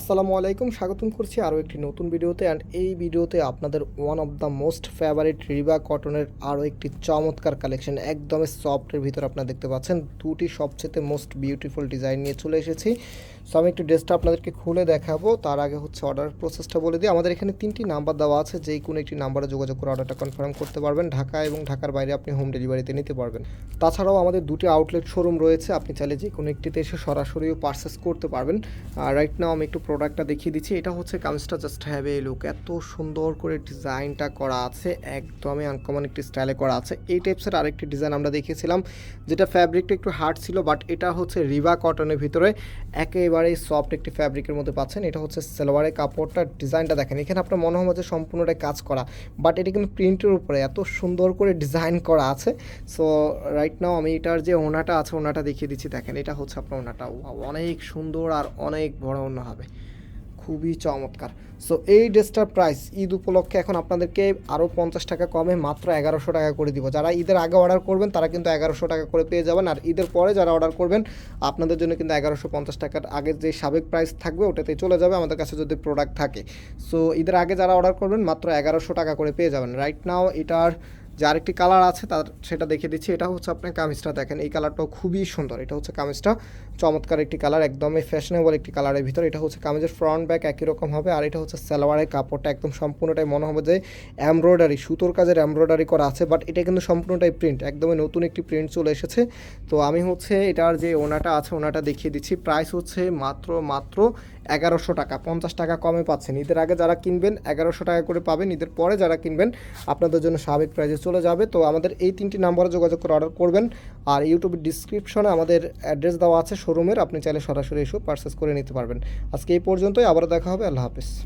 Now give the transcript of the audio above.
আসসালামু আলাইকুম, স্বাগতম করছি আরও একটি নতুন ভিডিওতে অ্যান্ড এই ভিডিওতে আপনাদের one of the most favourite রিবা কটনের আরও একটি চমৎকার কালেকশন একদমই সফটের ভিতর আপনারা দেখতে পাচ্ছেন, দুটি সবচেয়ে মোস্ট বিউটিফুল ডিজাইন নিয়ে চলে এসেছি। সো আমি একটু ড্রেসটা আপনাদেরকে খুলে দেখাবো, তার আগে হচ্ছে অর্ডার প্রসেসটা বলে দিই। আমাদের এখানে তিনটি নাম্বার দেওয়া আছে, যেই কোনো একটি নাম্বারে যোগাযোগ করে অর্ডারটা কনফার্ম করতে পারবেন। ঢাকা এবং ঢাকার বাইরে আপনি হোম ডেলিভারিতে নিতে পারবেন। তাছাড়াও আমাদের দুটি আউটলেট শোরুম রয়েছে, আপনি চাইলে যে কোনো একটিতে এসে সরাসরিও পারচেস করতে পারবেন। আর রাইট নাও আমি একটু প্রোডাক্টটা দেখিয়ে দিচ্ছি। এটা হচ্ছে কামিজটা জাস্ট হ্যাভ এ লুক এত সুন্দর করে ডিজাইনটা করা আছে, একদমই আনকমন একটি স্টাইলে করা আছে। এই টাইপসের আরেকটি ডিজাইন আমরা দেখিয়েছিলাম যেটা ফ্যাব্রিকটা একটু হার্ড ছিল বাট এটা হচ্ছে রিবা কটনের ভিতরে একেবারেই সফট একটি ফ্যাব্রিকের মধ্যে পাচ্ছেন। এটা হচ্ছে সেলোয়ারের কাপড়টা ডিজাইনটা দেখেন। এখানে আপনার মনে হবে যে সম্পূর্ণটাই কাজ করা বাট এটা কিন্তু প্রিন্টের উপরে এত সুন্দর করে ডিজাইন করা আছে। সো রাইট নাও আমি এটার যে ওনাটা আছে, ওনাটা দেখিয়ে দিচ্ছি। দেখেন, এটা হচ্ছে আপনার ওনাটা। অনেক সুন্দর আর অনেক বড় ওনা হবে। খুবই চমৎকার। সো এই ড্রেসটার প্রাইস ঈদ উপলক্ষে এখন আপনাদেরকে আরও পঞ্চাশ টাকা কমে মাত্র এগারোশো টাকা করে দিব। যারা ঈদের আগে অর্ডার করবেন, তারা কিন্তু এগারোশো টাকা করে পেয়ে যাবেন। আর ঈদের পরে যারা অর্ডার করবেন, আপনাদের জন্য কিন্তু এগারোশো পঞ্চাশ টাকার আগের যে সাবেক প্রাইস থাকবে, ওটাতে চলে যাবে আমাদের কাছে যদি প্রোডাক্ট থাকে। সো ঈদের আগে যারা অর্ডার করবেন, মাত্র এগারোশো টাকা করে পেয়ে যাবেন। রাইট নাও এটার যে আরেকটি কালার আছে তার সেটা দেখে দিচ্ছি। এটা হচ্ছে আপনার কামিজটা দেখেন, এই কালারটাও খুবই সুন্দর। এটা হচ্ছে কামিজটা, চমৎকার একটি কালার একদমই ফ্যাশনেবল একটি কালারের ভিতর। এটা হচ্ছে কামিজের ফ্রন্ট ব্যাক একই রকম হবে আর এটা হচ্ছে সালোয়ারের কাপড়টা একদম সম্পূর্ণটাই মনে হবে যে এমব্রয়ডারি সুতোর কাজের এমব্রয়ডারি করা আছে বাট এটা কিন্তু সম্পূর্ণটাই প্রিন্ট একদমই নতুন একটি প্রিন্ট চলে এসেছে। তো আমি হচ্ছে এটার যে ওনাটা আছে, ওনাটা দেখিয়ে দিচ্ছি। প্রাইস হচ্ছে মাত্র মাত্র এগারোশো টাকা, পঞ্চাশ টাকা কমে পাচ্ছেন ঈদের আগে যারা কিনবেন, এগারোশো টাকা করে পাবেন। ঈদের পরে যারা কিনবেন, আপনাদের জন্য স্বাভাবিক প্রাইসে চলে যাবে। তো আমাদের এই তিনটি নাম্বারে যোগাযোগ করে অর্ডার করবেন। আর ইউটিউবের ডিসক্রিপশনে আমাদের অ্যাড্রেস দেওয়া আছে শোরুমের। আপনি চাইলে সরাসরি এসে পারচেস করে নিতে পারবেন। আজকে এই পর্যন্তই। আবার দেখা হবে। আল্লাহ হাফিজ।